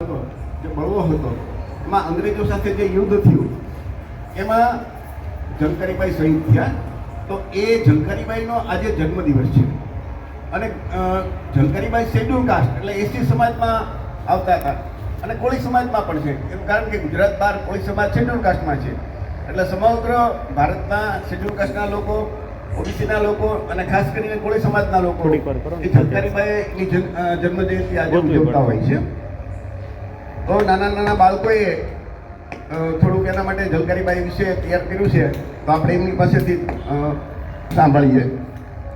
હતો જે બળવો હતો એમાં અંગ્રેજો સાથે જે યુદ્ધ થયું એમાં ઝંકારીબાઈ શહીદ થયા. તો એ ઝંકારીબાઈનો આજે જન્મદિવસ છે. અને ઝંકારીબાઈ શેડ્યુલ કાસ્ટ એટલે એસટી સમાજમાં આવતા હતા. અને કોળી સમાજમાં પણ છે. એનું કારણ કે ગુજરાત બહાર કોળી સમાજ શેડ્યુલ કાસ્ટમાં છે. એટલે સમગ્ર ભારતના શેડ્યુલ કાસ્ટના લોકો ઓબીસીના લોકો અને ખાસ કરીને કોળી સમાજના લોકો. એ ઝંકારીબાઈની જન્મ આજે ઉજવતા હોય છે. તો નાના નાના બાળકોએ થોડુંક એના માટે જલકારીબાઈ વિશે તૈયાર કર્યું છે તો આપણે એમની પાસેથી સાંભળીએ.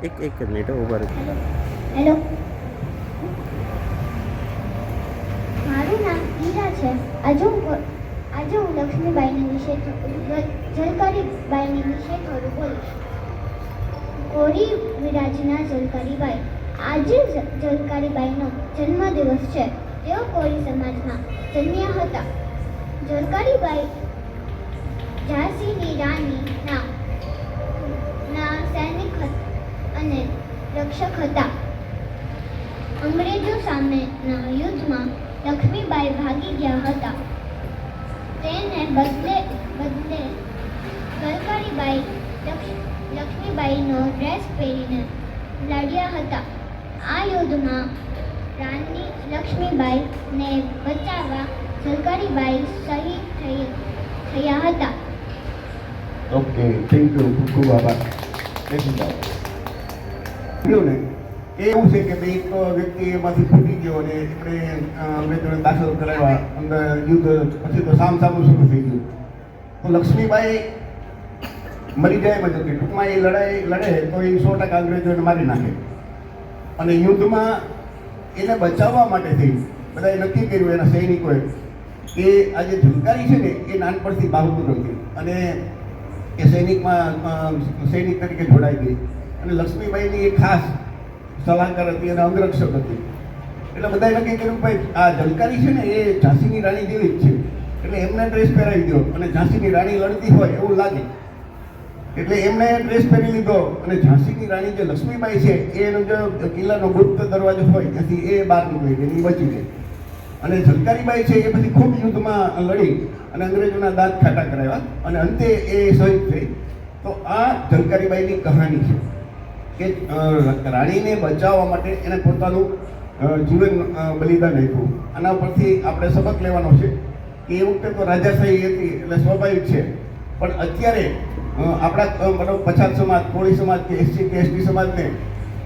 એક એક મિનિટ ઊભા હેલો મારું નામ ઈરા છે. આજે હું આજે હું લક્ષ્મીબાઈની વિશે જલકારીબાઈની વિશે થોડું બોલીશ. કોરી વિરાજના જલકારીબાઈ. આજે જ જલકારીબાઈનો જન્મદિવસ છે. તેઓ કોરી સમાજમાં જન્મ્યા હતા. જોરકારીબાઈ ઝાંસીની રાણીના ના સૈનિક અને રક્ષક હતા. અંગ્રેજો સામેના યુદ્ધમાં લક્ષ્મીબાઈ ભાગી ગયા હતા. તેને બદલે બદલે ગલકારીબાઈ લક્ષ્મીબાઈનો ડ્રેસ પહેરીને લડ્યા હતા. આ યુદ્ધમાં રાણી લક્ષ્મીબાઈને બચાવવા સરકારીબાઈ શહીદ થઈ થયા હતા. ઓકે થેન્ક યુ ખૂબ ખૂબ આભાર. થેન્ક ને એવું છે કે ભાઈ એક વ્યક્તિ એમાંથી ફૂટી ગયો અને અ, અંગ્રેજોને દાખલ કરાવ્યા અંદર યુદ્ધ પછી તો સામ સામું શરૂ થઈ ગયું. તો લક્ષ્મીબાઈ મરી જાય એમ કે ટૂંકમાં એ લડાઈ લડે તો એ સો ટકા અંગ્રેજોને મારી નાખે. અને યુદ્ધમાં એને બચાવવા માટે થઈ બધાએ નક્કી કર્યું એના સૈનિકોએ કે આ જે ઝુંકારી છે ને, એ નાનપણથી બહાદુર હતી. અને એ સૈનિકમાં સૈનિક તરીકે જોડાઈ ગઈ. અને લક્ષ્મીબાઈની એક ખાસ સલાહકાર હતી અને અંગરક્ષક હતી. એટલે બધાએ નક્કી કર્યું ભાઈ, આ ઝલકારી છે ને, એ ઝાંસીની રાણી જેવી જ છે. એટલે એમને ડ્રેસ પહેરાવી દો. અને ઝાંસીની રાણી લડતી હોય એવું લાગે. એટલે એમણે ડ્રેસ પહેરી લીધો અને ઝાંસીની રાણી જે લક્ષ્મીબાઈ છે એનો જે કિલ્લાનો ગુપ્ત દરવાજો હોય, ત્યાંથી એ બહાર નીકળી ગઈ બચી ગઈ અને ઝલકારીબાઈ છે, એ પછી ખૂબ યુદ્ધમાં લડી અને અંગ્રેજોના દાંત ખાટા કરાવ્યા અને અંતે એ શહીદ થઈ. તો આ ઝલકારીબાઈની કહાની છે કે રાણીને બચાવવા માટે એને પોતાનું જીવન બલિદાન આપ્યું. આના પરથી આપણે સબક લેવાનો છે કે એ વખતે તો રાજાશાહી હતી, એટલે સ્વાભાવિક છે. પણ અત્યારે આપણા મતલબ પછાત સમાજ, કોળી સમાજ કે એસસી કે એસટી સમાજને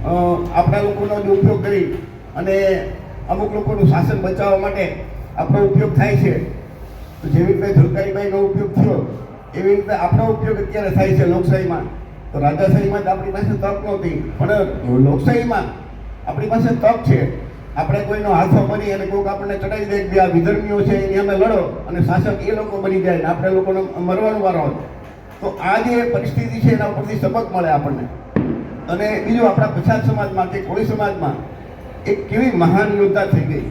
આપણા લોકોનો જે ઉપયોગ કરી અને અમુક લોકોનું શાસન બચાવવા માટે આપણો ઉપયોગ થાય છે. તો જેવી રીતે ઝલકારીબાઈનો ઉપયોગ થયો, એવી રીતે આપણો ઉપયોગ અત્યારે થાય છે લોકશાહીમાં. તો રાજાશાહીમાં તો આપણી પાસે તક નહોતી, પણ લોકશાહીમાં આપણી પાસે તક છે. આપણે કોઈનો હાથો બની અને કોઈક આપણને ચડાવી દે કે આ વિધર્મીઓ છે, એની અમે લડો અને શાસક એ લોકો બની જાય ને આપણે લોકોને મરવાનું વારો આવે તો આ જે પરિસ્થિતિ છે એના ઉપરથી સબક મળે આપણને. અને બીજું આપણા પછાત સમાજમાં કે કોળી સમાજમાં એક કેવી મહાન યોદ્ધા થઈ ગઈ.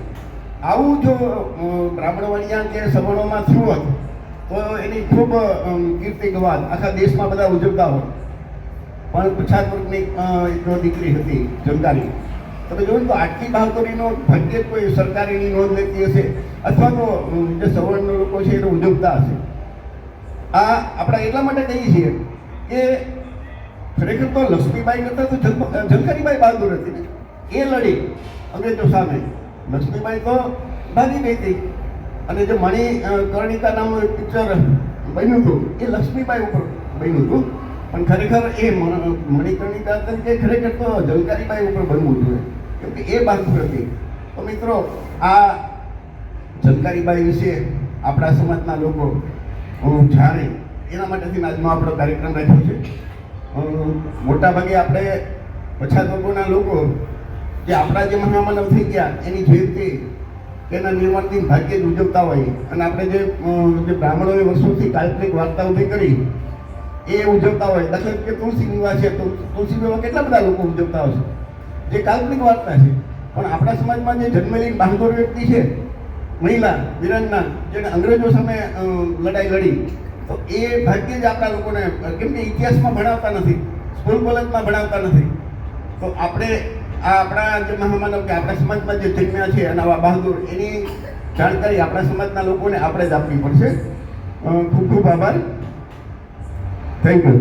આવું જો બ્રાહ્મણ બ્રાહ્મણવાડિયા કે સવર્ણોમાં થયું હોત, તો એની ખૂબ કીર્તિ ગવાત. આખા દેશમાં બધા ઉજવતા હોત પણ પછાત વર્ગની દીકરી હતી જમદારી તમે જોયું તો આટલી બહાદુરીનો ભાગ્યે કોઈ સરકારીની નોંધ લેતી હશે? અથવા તો જે સવર્ણ લોકો છે એને ઉજવતા હશે. આ આપણે એટલા માટે કહીએ છીએ કે ખરેખર તો લક્ષ્મીબાઈ કરતાં તો ઝલકારીબાઈ બહાદુર હતી એ લડી અંગ્રેજો સામે. લક્ષ્મીબાઈ તો ભાગી ગઈ હતી. અને જે મણિ કર્ણિકા નામનું એક પિક્ચર બન્યું હતું, એ લક્ષ્મીબાઈ ઉપર બન્યું હતું. પણ ખરેખર એ મણિકર્ણિકા તરીકે ખરેખર તો જલકારીબાઈ ઉપર બનવું જોઈએ. કેમ કે એ બહાદુર હતી. તો મિત્રો, આ જલકારીબાઈ વિશે આપણા સમાજના લોકો અ, જાણે એના માટેથી આજનો આપણો કાર્યક્રમ રાખ્યો છે. મોટાભાગે આપણે પછાત વર્ગોના લોકો જે આપણા જે મહામાનવ થઈ ગયા એની જયંતિ તેના નિર્માણથી ભાગ્યે જ ઉજવતા હોય અને આપણે જે જે બ્રાહ્મણોએ વર્ષોથી કાલ્પનિક વાર્તા ઊભી કરી એ ઉજવતા હોય. દાખલા તરીકે તુલસી વિવાહ છે તુલસી વિવાહ કેટલા બધા લોકો ઉજવતા છે? જે કાલ્પનિક વાર્તા છે. પણ આપણા સમાજમાં જે જન્મેલી બહાદુર વ્યક્તિ છે મહિલા વિરાજમાન જેને અંગ્રેજો સામે લડાઈ લડી. તો એ ભાગ્યે જ આપણા લોકોને, કેમ કે ઇતિહાસમાં ભણાવતા નથી, સ્કૂલ કોલેજમાં ભણાવતા નથી. તો આપણે આ આપણા જે મહામાનવ કે આપણા સમાજમાં જે જન્મ્યા છે અને આવા બહાદુર, એની જાણકારી આપણા સમાજના લોકોને આપણે જ આપવી પડશે. ખૂબ ખૂબ આભાર. Thank you